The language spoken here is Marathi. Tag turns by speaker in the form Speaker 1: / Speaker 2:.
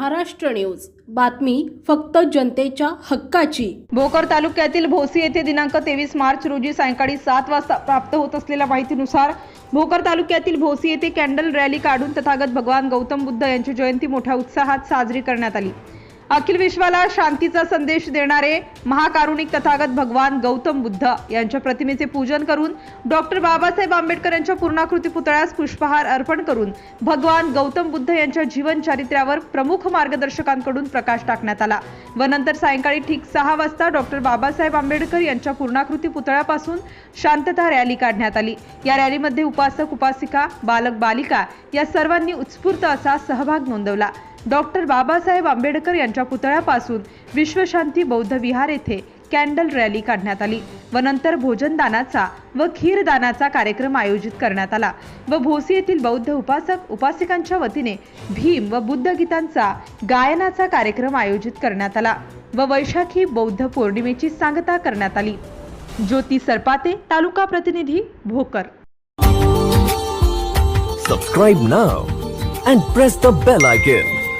Speaker 1: महाराष्ट्र न्यूज. बातमी फक्त जनतेच्या हक्काची.
Speaker 2: भोकर तालुक्यातील भोसी येथे दिनांक तेवीस मार्च रोजी सायंकाळी सात वाजता प्राप्त होत असलेल्या माहितीनुसार भोकर तालुक्यातील भोसी येथे कॅन्डल रॅली काढून तथागत भगवान गौतम बुद्ध यांची जयंती मोठ्या उत्साहात साजरी करण्यात आली. अखिल विश्वाला शांतीचा संदेश देणारे महाकारुणिक तथागत भगवान गौतम बुद्ध यांच्या प्रतिमेचे पूजन करून डॉक्टर बाबासाहेब आंबेडकर यांच्या पूर्णाकृती पुतळ्यास पुष्पहार अर्पण करून भगवान गौतम बुद्ध यांच्या जीवन चारित्र्यावर प्रमुख मार्गदर्शकांकडून प्रकाश टाकण्यात आला. व नंतर सायंकाळी ठीक सहा वाजता डॉक्टर बाबासाहेब आंबेडकर यांच्या पूर्णाकृती पुतळ्यापासून शांतता रॅली काढण्यात आली. या रॅलीमध्ये उपासक उपासिका बालक बालिका या सर्वांनी उत्स्फूर्त असा सहभाग नोंदवला. डॉक्टर बाबासाहेब आंबेडकर यांच्या पुतळ्यापासून विश्वशांती बौद्ध विहार येथे कॅन्डल रॅली काढण्यात आली व नंतर भोजनदानाचा व खीरदानाचा कार्यक्रम आयोजित करण्यात आला व भोसी येथील बौद्ध उपासक उपासिकांच्या वतीने भीम व बुद्ध गीतांचा गायनाचा कार्यक्रम आयोजित करण्यात आला व वैशाखी बौद्ध पौर्णिमेची सांगता करण्यात आली. ज्योती सरपाते तालुका प्रतिनिधी Bhokar.
Speaker 3: Subscribe now and press the bell icon